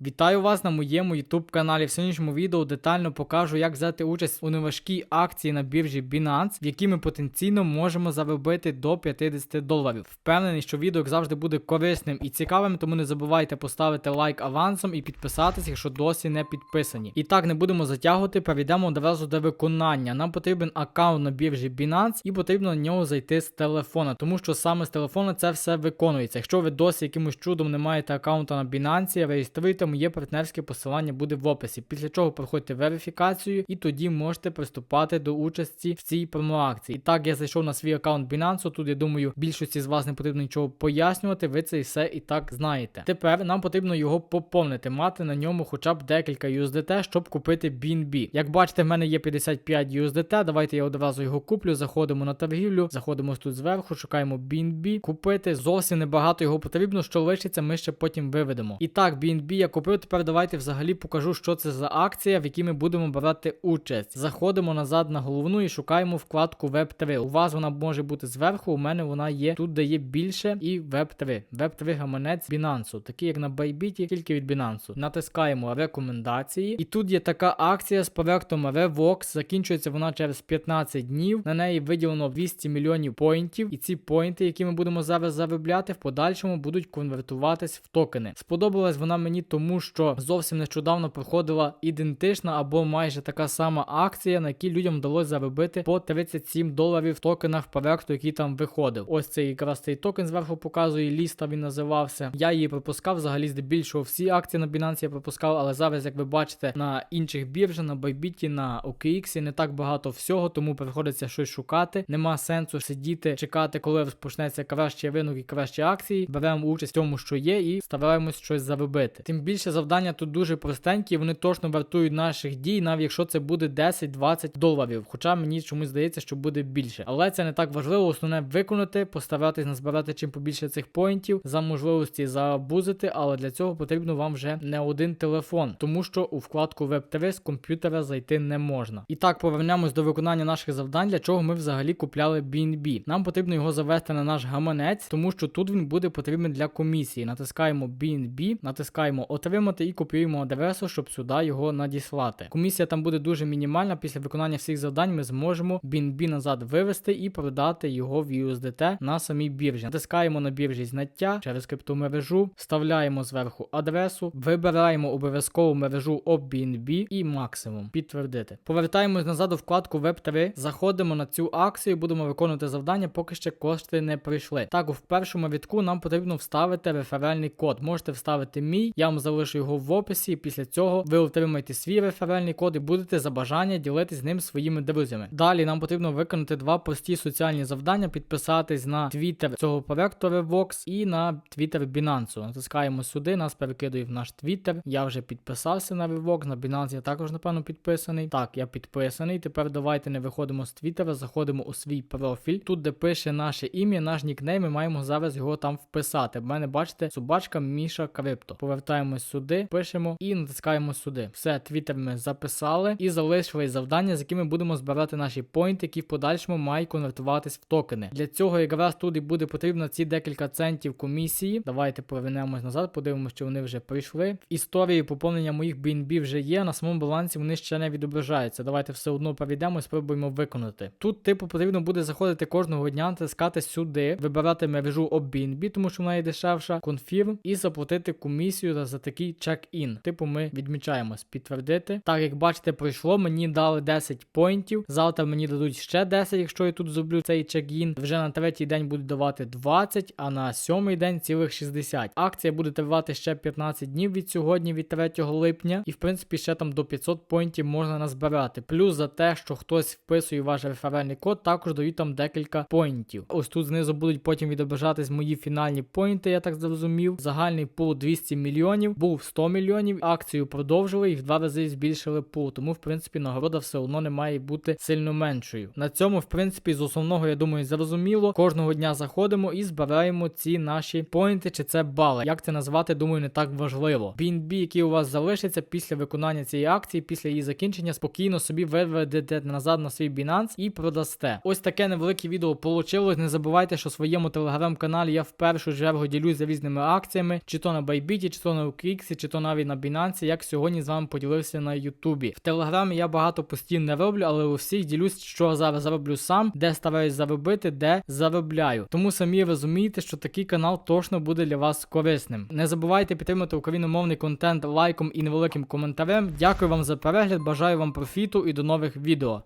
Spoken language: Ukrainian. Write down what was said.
Вітаю вас на моєму YouTube каналі. В сьогоднішньому відео детально покажу, як взяти участь у неважкій акції на біржі Binance, в якій ми потенційно можемо заробити до 50 доларів. Впевнений, що відео як завжди буде корисним і цікавим, тому не забувайте поставити лайк авансом і підписатись, якщо досі не підписані. І так не будемо затягувати, перейдемо одразу до виконання. Нам потрібен аккаунт на біржі Binance і потрібно на нього зайти з телефона, тому що саме з телефона це все виконується. Якщо ви досі якимось чудом не маєте аккаунта на Binance, реєструйте моє партнерське посилання буде в описі. Після чого проходьте верифікацію і тоді можете приступати до участі в цій промоакції. І так я зайшов на свій аккаунт Binance. Тут я думаю, більшості з вас не потрібно нічого пояснювати. Ви це і все і так знаєте. Тепер нам потрібно його поповнити, мати на ньому хоча б декілька USDT, щоб купити BNB. Як бачите, в мене є 55 USDT. Давайте я одразу його куплю. Заходимо на торгівлю, заходимо тут зверху, шукаємо BNB. Купити зовсім небагато його потрібно. Що лишиться, ми ще потім виведемо. І так, BNB я купив. Тепер давайте взагалі покажу, що це за акція, в якій ми будемо брати участь. Заходимо назад на головну і шукаємо вкладку Web 3. У вас вона може бути зверху. У мене вона є тут, де є більше, і Web 3. Web 3 гаманець Binance, такий як на Bybit, тільки від Binance. Натискаємо рекомендації. І тут є така акція з проектом Revox. Закінчується вона через 15 днів. На неї виділено 200 мільйонів поінтів. І ці поінти, які ми будемо зараз заробляти, в подальшому будуть конвертуватись в токени. Сподобалась вона мені тому, що зовсім нещодавно проходила ідентична або майже така сама акція, на якій людям вдалося заробити по 37 доларів в токенах проекту, який там виходив. Ось цей якраз цей токен зверху показує, ліста він називався. Я її пропускав взагалі здебільшого всі акції на Binance я пропускав, але зараз, як ви бачите, на інших біржах, на Bybit, на OKX не так багато всього, тому приходиться щось шукати. Нема сенсу сидіти, чекати, коли розпочнеться кращий ринок і кращі акції. Беремо участь в тому, що є, і стараємось щось заробити. Тим більше завдання тут дуже простенькі, вони точно вартують наших дій, навіть якщо це буде 10-20 доларів. Хоча мені чомусь здається, що буде більше. Але це не так важливо. Основне виконати, постаратись назбирати чим побільше цих поінтів, за можливості забузити, але для цього потрібно вам вже не один телефон, тому що у вкладку Web3 з комп'ютера зайти не можна. І так повернемось до виконання наших завдань, для чого ми взагалі купляли BNB. Нам потрібно його завести на наш гаманець, тому що тут він буде потрібен для комісії. Натискаємо BNB, натискаємо отримати і копіюємо адресу, щоб сюди його надіслати. Комісія там буде дуже мінімальна. Після виконання всіх завдань ми зможемо BNB назад вивести і продати його в USDT на самій біржі. Натискаємо на біржі знаття через криптомережу, вставляємо зверху адресу, вибираємо обов'язкову мережу OBNB і максимум. Підтвердити. Повертаємось назад у вкладку Web3, заходимо на цю акцію, будемо виконувати завдання, поки ще кошти не прийшли. Так, у першому відку нам потрібно вставити реферальний код. Можете вставити мій, я вам залишу його в описі. і Після цього ви отримаєте свій реферальний код і будете за бажання ділитись з ним своїми друзями. Далі нам потрібно виконати два прості соціальні завдання: підписатись на твіттер цього проекту Revox і на твіттер Binance. Натискаємо сюди, нас перекидує в наш твіттер. Я вже підписався на Revox, на Binance я також, напевно, підписаний. Так, я підписаний. Тепер давайте не виходимо з твіттера, заходимо у свій профіль. Тут, де пише наше ім'я, наш нікнейм, ми маємо зараз його там вписати. В мене, бачите, собачка Міша Крипто. Повертаємось сюди, пишемо і натискаємо сюди. Все, твіттер ми записали і залишили завдання, з якими будемо збирати наші поінти, які в подальшому мають конвертуватись в токени. Для цього якраз тут і буде потрібно ці декілька центів комісії. Давайте повернемось назад, подивимося, що вони вже прийшли. В історії поповнення моїх BNB вже є. На самому балансі вони ще не відображаються. Давайте все одно перейдемо і спробуємо виконати. Тут, типу, потрібно буде заходити кожного дня, натискати сюди, вибирати мережу OBNB, тому що вона є дешевша, конфірм, і заплатити комісію за, за такий чек-ін. Типу, ми відмічаємось, підтвердити. Так, як бачите, пройшло, мені дали 10 поінтів. Завтра мені дадуть ще 10, якщо я тут зроблю цей чек-ін. Вже на третій день будуть давати 20, а на сьомий день цілих 60. Акція буде тривати ще 15 днів від сьогодні, від 3 липня. І в принципі ще там до 500 поінтів можна назбирати. Плюс за те, що хтось вписує ваш реферальний код, також дають там декілька поінтів. Ось тут знизу будуть потім відображатись мої фінальні поінти, я так зрозумів. Загальний пул 200 мільйонів, був 100 мільйонів. Акцію продовжили і в два рази збільшили пул. Тому, в принципі, нагорода все одно не має бути сильно меншою. На цьому, в принципі, з основного, я думаю, зрозуміло. Кожного дня заходимо і збираємо ці наші поінти, чи це бали. Як це назвати, думаю, не так важливо. BNB, який у вас залишиться після виконання цієї акції, після її закінчення, спокійно собі виведете назад на свій Binance і продасте. Ось таке невелике відео получилось. Не забувайте, що в своєму телеграм-каналі я в першу чергу ділюся різними акціями, чи то на Bybit, чи то на OKX, OKX, чи то навіть на Binance, як сьогодні з вами поділився на Ютубі. В Телеграмі я багато постійно не роблю, але у всіх ділюсь, що зараз зароблю сам, де стараюсь заробити, де заробляю. Тому самі розумієте, що такий канал точно буде для вас корисним. Не забувайте підтримати україномовний контент лайком і невеликим коментарем. Дякую вам за перегляд, бажаю вам профіту і до нових відео.